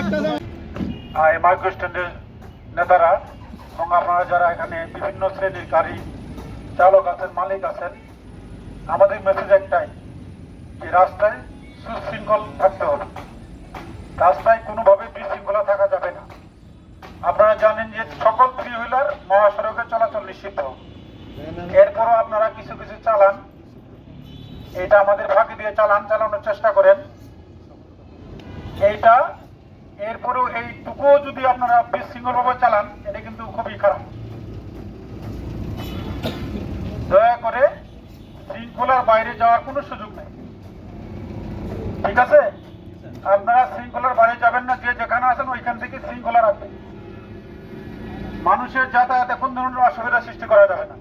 আপনারা এই মাইক্রো স্ট্যান্ডের নেতারা এবং আপনারা যারা এখানে বিভিন্ন শ্রেণির গাড়ি চালক আছেন মালিক আছেন আমাদের মেসেজ একটাই যে রাস্তায় সুশৃঙ্খল থাকতে হবে। রাস্তায় কোনোভাবে বিশৃঙ্খলা থাকা যাবে না। আপনারা জানেন যে সকল থ্রি হুইলার মহাসড়কে চলাচল নিষিদ্ধ। এরপরও আপনারা কিছু কিছু চালান এটা আমাদের ফাঁকি দিয়ে চালান, চালানোর চেষ্টা করেন। এইটা, এরপরেও এইটুকুও যদি আপনারা বিশৃঙ্খলভাবে চালান, এটা কিন্তু খুবই খারাপ। দয়া করে শৃঙ্খলার বাইরে যাওয়ার কোনো সুযোগ নেই। ঠিক আছে? আপনারা শৃঙ্খলার বাইরে যাবেন না, যে যেখানে আছেন ওইখান থেকে শৃঙ্খলা রাখবেন। মানুষের যাতায়াতে কোন ধরনের অসুবিধা সৃষ্টি করা যাবে না।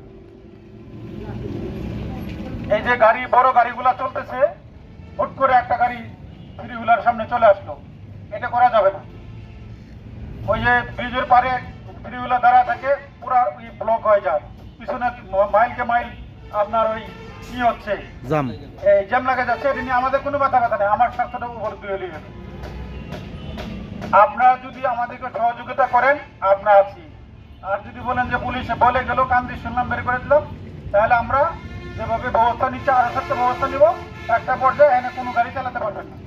এই যে গাড়ি বড় গাড়িগুলা চলতেছে হুট করে একটা গাড়ি থ্রি হুইলার সামনে চলে আসলো। এটা করা যাবে না। ওই যে ব্রিজের পারে থ্রি হুইলার দাঁড়া থাকে পুরো ওই ব্লক হয়ে যায়। পিছনে মাইলকে মাইল আপনার ওই কি হচ্ছে। জাম। এই জ্যাম লাগা যাচ্ছে এটা নিয়ে আমাদের কোনো মাথা ব্যথা নেই। আমার স্বাস্থ্যটা উপর দিয়ে গেল আপনারা যদি আমাদেরকে সহযোগিতা করেন আমরা আছি। আর যদি বলেন যে পুলিশে বলে গেল কান্দি শুনলাম বের করে দিলাম তাহলে আমরা যেভাবে ব্যবস্থা নিচ্ছে আরও সত্য ব্যবস্থা নিব। একটা পর্যায়ে এনে কোনো গাড়ি চালাতে পারবেন না।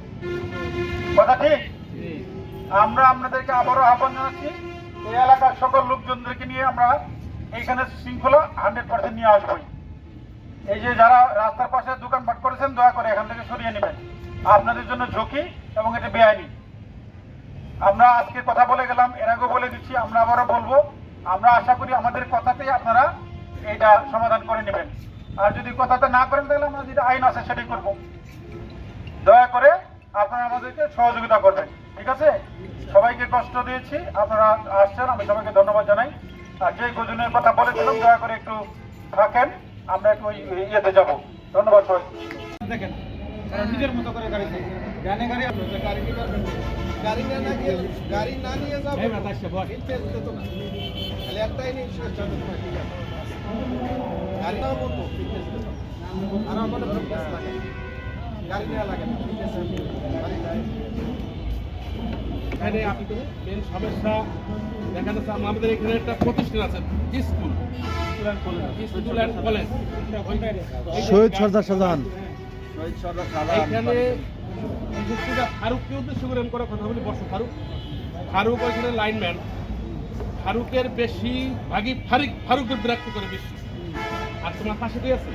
কথা ঠিক? আমরা আপনাদেরকে আবারও আহ্বান জানাচ্ছি এই এলাকার সকল লোকজনদেরকে নিয়ে আমরা এইখানে শৃঙ্খলা হান্ড্রেড পার্সেন্ট নিয়ে আসবোই। এই যে যারা রাস্তার পাশে দোকানপাট করেছেন দয়া করে এখান থেকে সরিয়ে নেবেন। আপনাদের জন্য ঝুঁকি এবং এটা বেআইনি। আমরা আজকে কথা বলে গেলাম এর আগেও বলে দিচ্ছি আমরা আবারও বলব আমরা আশা করি আমাদের কথাতেই আপনারা এটা সমাধান করে নেবেন। আর যদি কথাতে না করেন তাহলে আমরা যেটা আইন আছে সেটাই করব। দয়া করে আপনারা আমাদেরকে সহযোগিতা করবেন ঠিক আছে? সবাইকে কষ্ট দিয়েছি আপনারা আসছেন আমি সবাইকে ধন্যবাদ জানাই। আর যে গজনের কথা বলেছিলাম দয়া করে একটু থাকেন আমরা একটু ওই ইয়েতে যাব। ধন্যবাদ সবাই দেখেন নিজের মতো করে গাড়ি। ভ্যানে গাড়ি গাড়ি গাড়ি না গিয়ে গাড়ি না নিয়ে যাব না। একটাই নিয়ে শেষ যাবে তোমার ঠিক আছে গাড়ি নাও বলব ফিটনেস আর আমার ফিটনেস লাগে। গাড়ি নেওয়া লাগে না। ফিটনেস গাড়ি যায় মেন সমস্যা দেখা যাচ্ছে আমাদের এখানে একটা প্রতিষ্ঠান আছে school school and college Shahid Sardar Shahjahan এখানে করে ফারুককে উদ্দেশ্য করে আমি করে কথা বলি। বর্ষ ফারুক। ফারুক ওইখানে লাইনম্যান ফারুকের বেশি ভাগই ফারুক ফারুকের বিরক্ত করে বেশি। আর তোমার পাশে কে আছে?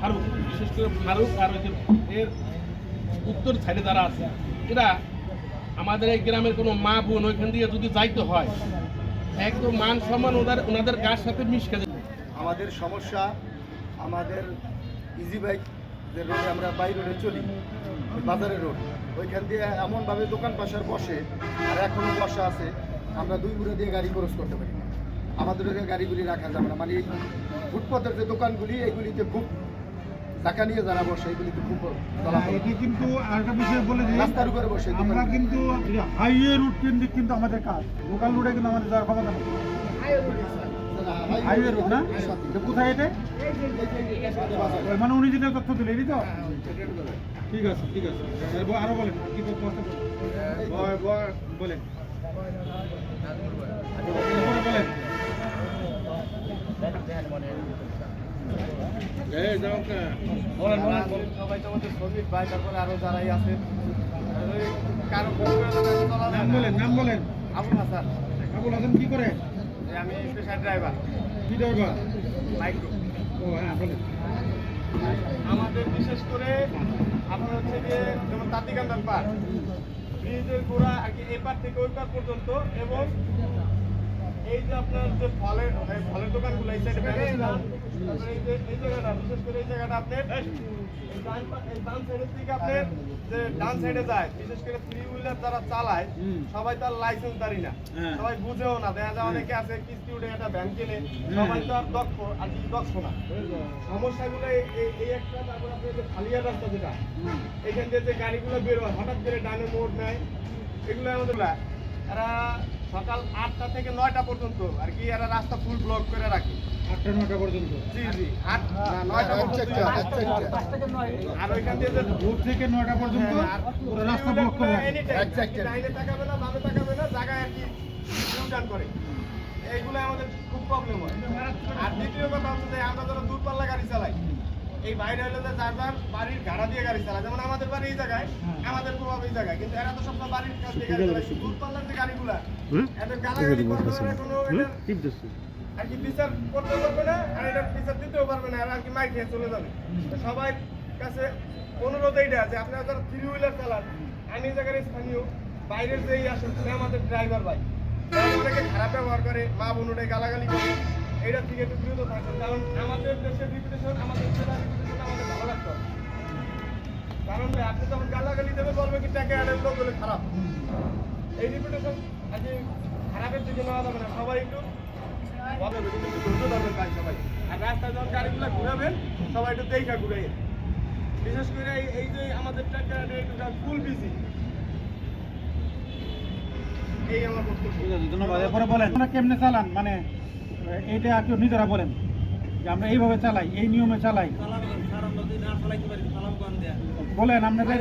ফারুক, বিশেষ করে ফারুক আর ওই যে এর উত্তর সাইডে যারা আছে, এরা আমাদের এই গ্রামের কোনো মা বোন ওইখান দিয়ে যদি যাইতে হয়, একদম মান সম্মান ওদের ওনাদের গার সাথে মিশকে আমাদের সমস্যা, আমাদের ইজি বাইক যে রোডে আমরা বাই রোডে চলি বাজারের রোড ওইখান দিয়ে এমনভাবে দোকান পাশার বসে আর এখনও বসা আছে আমরা দুই মুড়ে দিয়ে গাড়ি ক্রস করতে পারি না। আমাদের ওখানে গাড়িগুলি রাখা যাবে না। মানে এই ফুটপাতের যে দোকানগুলি এগুলিতে খুব টাকা নিয়ে যারা বসে এগুলিতে খুব চলাচল এটি কিন্তু আরেকটা বিষয় বলে দিই রাস্তার উপরে বসে আমরা কিন্তু হাইওয়ে রুট কেন্দ্রিক কিন্তু আমাদের কাজ। লোকাল রুটে কিন্তু আমাদের যাওয়ার ক্ষমতা নেই। হাইওয়ে রুট না? কোথায় এটা? মানে উনি যেটা তথ্য দিলেন এই তো? ঠিক আছে ঠিক আছে। আরও বলেন কি আছে? বলেন। বলেন। বলেন বলেন। সবাই তো আমাদের শ্রমিক ভাই তারপরে আরও যারাই আছে। কারও নাম বলেন নাম বলেন। আবুল হাসান। আবুল হাসান কি করে? আমি স্পেশাল ড্রাইভার। কি ড্রাইভার? মাইক্রো। ও হ্যাঁ বলেন। আমাদের বিশেষ করে আপনার হচ্ছে যে যেমন তাঁতিকান্দার পার্ক ব্রিজের গোড়া আর কি এপার পার থেকে ওই পার পর্যন্ত এবং এই যে আপনার যে ফলের ফলের দোকানগুলো এই সাইডে এই যে এই জায়গাটা বিশেষ করে এই জায়গাটা আপনার ডান সাইডের দিকে আপনার যে ডান সাইডে যায় বিশেষ করে থ্রি হুইলার যারা চালায় সবাই তার লাইসেন্স দাঁড়ি না। হ্যাঁ। সবাই বুঝেও না দেখা যায় অনেকে আছে কিস্তি উঠে একটা ব্যাংক কেনে সবাই তো আর দক্ষ আর কি দক্ষ না। সমস্যাগুলো এই- একটা তারপর আপনার যে খালিয়া রাস্তা যেটা এখান দিয়ে যে গাড়িগুলো বের হয় হঠাৎ করে ডানে মোড় নেয় এগুলো আমাদের এরা সকাল আটটা থেকে নয়টা পর্যন্ত। আর কি এরা রাস্তা ফুল ব্লক করে রাখে। আটটা নটা পর্যন্ত? জি জি আট নয়টা পর্যন্ত। আর ওইখান দিয়ে ভোর থেকে নয়টা পর্যন্ত আর পুরো রাস্তা ব্লক করে রাখে। ডাইনে তাকাবে না, বামে তাকাবে না, জায়গায় আর কি U-turn করে। এইগুলো আমাদের খুব প্রবলেম হয়। আর দ্বিতীয় কথা হচ্ছে যে আমরা যারা দূরপাল্লা গাড়ি চালাই এই বাইরে হলে যে যার যার বাড়ির ভাড়া দিয়ে গাড়ি চালায়। যেমন আমাদের বাড়ি এই জায়গায় আমাদের প্রভাব এই জায়গায়। কিন্তু এরা তো সব বাড়ির কাছ দিয়ে গাড়ি চালায়। দূরপাল্লার যে গাড়িগুলা এদের গালাগালি না, কোনো আর কি বিচার করতে পারবে না আর এটা বিচার দিতেও পারবে না আর আর কি মাইক খেয়ে চলে যাবে। তো সবাই কাছে অনুরোধ এইটা যে আপনারা যারা থ্রি হুইলার চালান আমি এই জায়গার স্থানীয় বাইরের যেই আসেন আমাদের ড্রাইভার ভাই আমাদেরকে খারাপ ব্যবহার করে মা বোনুরে গালাগালি করে। এইটা থেকে একটু বিরত থাকবেন কারণ আমাদের দেশের রিপুটেশন আমাদের লোক হলে খারাপ। এই রিপুটেশন আজকে খারাপের দিকে নেওয়া যাবে না। সবাই একটু আর রাস্তায় যখন গাড়িগুলো ঘুরাবেন সবাই একটু দেখা ঘুরাই বিশেষ করে এই- এই যে আমাদের ট্রাক্টর একটু ফুল বিজি এই আমার বক্তব্য। ঠিক আছে ধন্যবাদ। এরপরে বলেন। আপনারা কেমনে চালান? মানে এইটা একটু নিজেরা বলেন। যে আমরা এইভাবে চালাই এই নিয়মে চালাই। বলেন আপনাদের